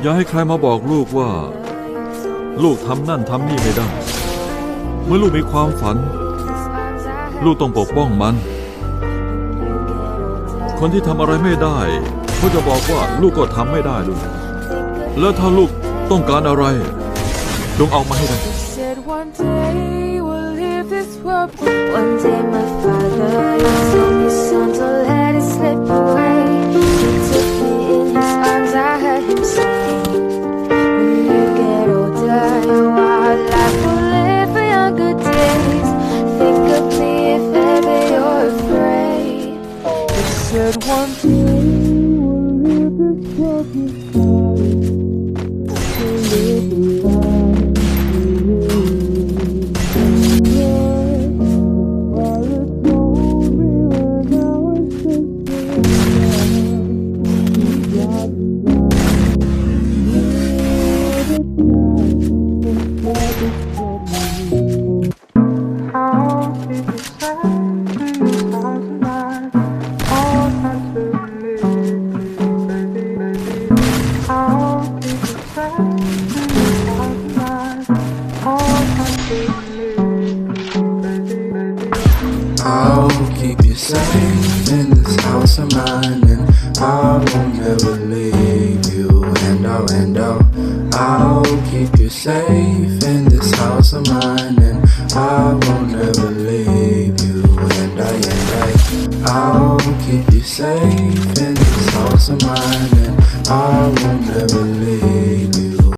อย่าให้ใครมาบอกลูกว่า ลูกทำนั่นทำนี่ไม่ได้ เมื่อลูกมีความฝัน ลูกต้องปกป้องมัน คนที่ทำอะไรไม่ได้เขาจะบอกว่าลูกก็ทำไม่ได้ด้วยแล้วถ้าลูกต้องการอะไร จงเอามาให้ได้ one day we'll live this world. One day my father said one. day we'll leave this I'll keep you safe in this house of mine, and I won't ever leave you. And I, and I. I'll keep you safe in this house of mine, and I won't ever leave you. And I, and I, I'll keep you safe in this house of mine, and I won't ever leave.